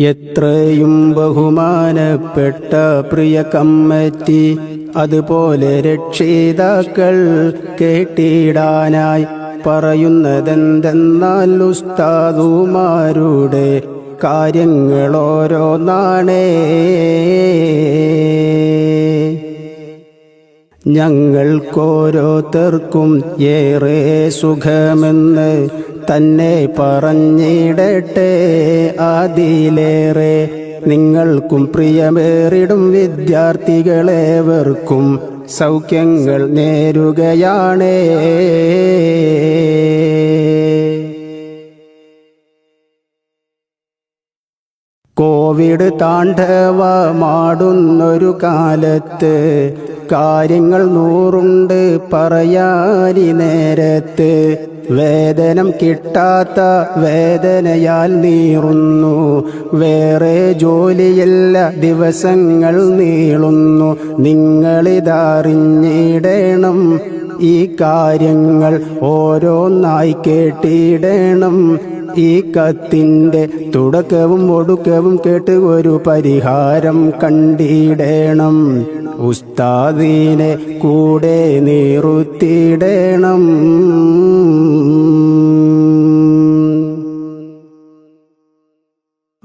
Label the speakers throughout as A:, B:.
A: എത്രയും ബഹുമാനപ്പെട്ട പ്രിയ കമ്മറ്റി അതുപോലെ രക്ഷിതാക്കൾ കേട്ടിടാനായി പറയുന്നതെന്തെന്നാൽ ഉസ്താദുമാരുടെ കാര്യങ്ങൾ ഓരോന്നാണേ ഞങ്ങൾക്കോരോരുത്തർക്കും ഏറെ സുഖമെന്ന് തന്നെ പറഞ്ഞിടട്ടെ. അതിലേറെ നിങ്ങൾക്കും പ്രിയമേറിടും വിദ്യാർത്ഥികളേവർക്കും സൗഖ്യങ്ങൾ നേരുകയാണേ. കോവിഡ് താണ്ഡവമാടുന്നൊരു കാലത്ത് കാര്യങ്ങൾ നൂറുണ്ട് പറയാനി നേരത്ത്. വേദനം കിട്ടാത്ത വേദനയാൽ നീറുന്നു. വേറെ ജോലിയല്ല ദിവസങ്ങൾ നീളുന്നു. നിങ്ങളിതറിഞ്ഞിടണം ഈ കാര്യങ്ങൾ. ഓരോന്നായി കേട്ടിടണം. ഈ കത്തിന്റെ തുടക്കവും ഒടുക്കവും കേട്ട് ഒരു പരിഹാരം കണ്ടിടേണം. ഉസ്താദീനെ കൂടെ നീറുത്തിടേണം.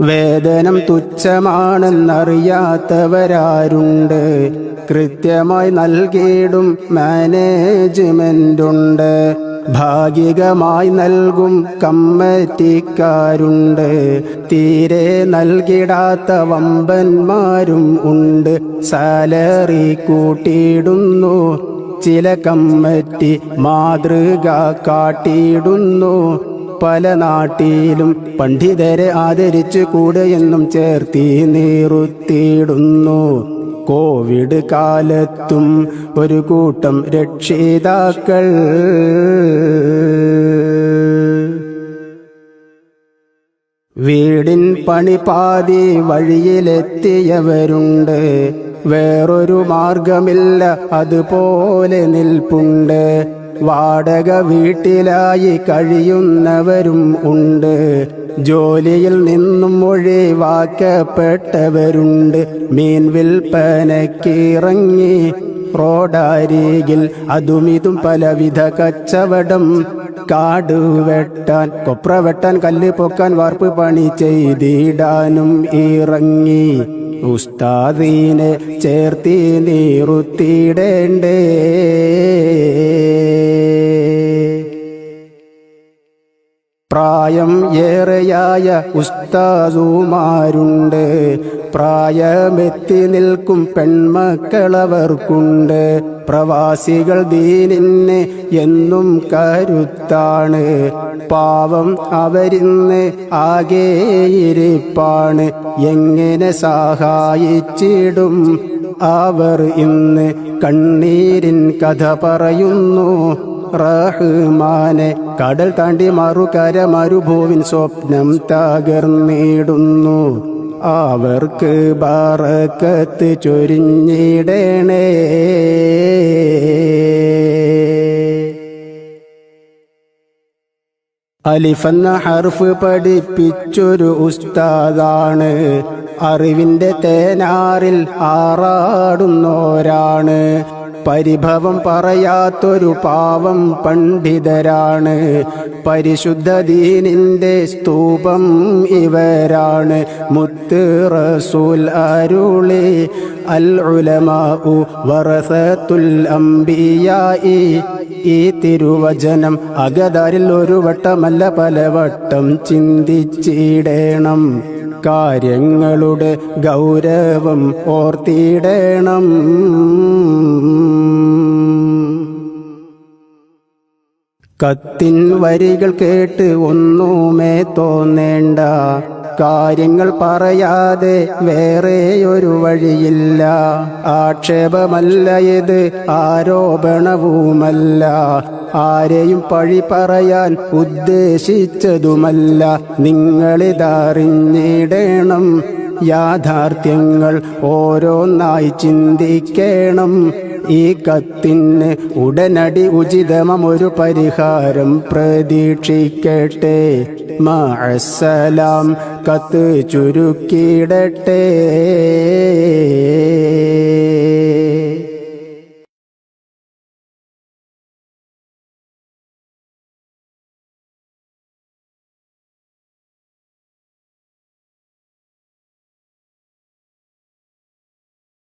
A: വേദനം തുച്ഛമാണെന്നറിയാത്തവരാരുണ്ട്. കൃത്യമായി നൽകിയിടും മാനേജ്മെന്റുണ്ട്. ഭാഗികമായി നൽകും കമ്മറ്റിക്കാരുണ്ട്. തീരെ നൽകിടാത്ത വമ്പന്മാരും ഉണ്ട്. സാലറി കൂട്ടിയിടുന്നു. ചില കമ്മറ്റി മാതൃക കാട്ടിയിടുന്നു. പല നാട്ടിലും പണ്ഡിതരെ ആദരിച്ചു കൂടെയെന്നും ചേർത്തി നിർത്തിയിടുന്നു കോവിഡ് കാലത്തും ഒരു കൂട്ടം രക്ഷിതാക്കൾ. വീടിൻ പണിപാതി വഴിയിലെത്തിയവരുണ്ട്. വേറൊരു മാർഗമില്ല അതുപോലെ നിൽപ്പുണ്ട്. വാടക വീട്ടിലായി കഴിയുന്നവരും ഉണ്ട്. ജോലിയിൽ നിന്നും ഒഴിവാക്കപ്പെട്ടവരുണ്ട്. മീൻ വിൽപ്പനക്കിറങ്ങി റോഡരികിൽ അതുമിതും പലവിധ കച്ചവടം കാടുവെട്ടാൻ കൊപ്ര വെട്ടാൻ കല്ല് പൊക്കാൻ വാർപ്പ് പണി ചെയ്തിടാനും ഇറങ്ങി. ഉസ്താദീനെ ചേർത്തി നീറുത്തിടേണ്ടേ പ്രായം ഏറെയായ ഉസ്താദുമാരുണ്ട്. പ്രായമെത്തി നിൽക്കും പെൺമക്കളവർക്കുണ്ട്. പ്രവാസികൾ ദീനിന് എന്നും കരുത്താണ്. പാവം അവരിന്ന് ആകെയിരിപ്പാണ്. എങ്ങനെ സഹായിച്ചിടും അവർ ഇന്ന്? കണ്ണീരിൻ കഥ പറയുന്നു. റഹ്മാനെ. കടൽ താണ്ടി മറുകര മരുഭൂവിൻ സ്വപ്നം തകർന്നിടുന്നു. അവർക്ക് ബറക്കത്ത് ചൊരിഞ്ഞിടണേ. അലിഫെന്ന ഹർഫ് പഠിപ്പിച്ചൊരു ഉസ്താദാണ്. അറിവിന്റെ തേനാറിൽ ആറാടുന്നോരാണ്. പരിഭവം പറയാത്തൊരു പാവം പണ്ഡിതരാണ്. പരിശുദ്ധ ദീനിന്റെ സ്തൂപം ഇവരാണ്. മുത്ത് റസൂൽ അരുളി അൽ ഉലമാഉ വറസത്തുൽ അംബിയായി. ഈ തിരുവചനം അകതാരിൽ ഒരു വട്ടമല്ല പല വട്ടം ചിന്തിച്ചിടണം. കാര്യങ്ങളുടെ ഗൗരവം ഓർത്തിടണം. കത്തിൻ വരികൾ കേട്ട് ഒന്നുമേ തോന്നേണ്ട. കാര്യങ്ങൾ പറയാതെ വേറെ ഒരു വഴിയില്ല. ആക്ഷേപമല്ല ഇത് ആരോപണവുമല്ല. ആരെയും പഴി പറയാൻ ഉദ്ദേശിച്ചതുമല്ല. നിങ്ങളിതറിഞ്ഞിടണം. യാഥാർത്ഥ്യങ്ങൾ ഓരോന്നായി ചിന്തിക്കണം. ഈ കത്തിന് ഉടനടി ഉചിതമൊരു പരിഹാരം പ്രതീക്ഷിക്കട്ടെ. മാസലാം കത്ത് ചുരുക്കിയിടട്ടെ.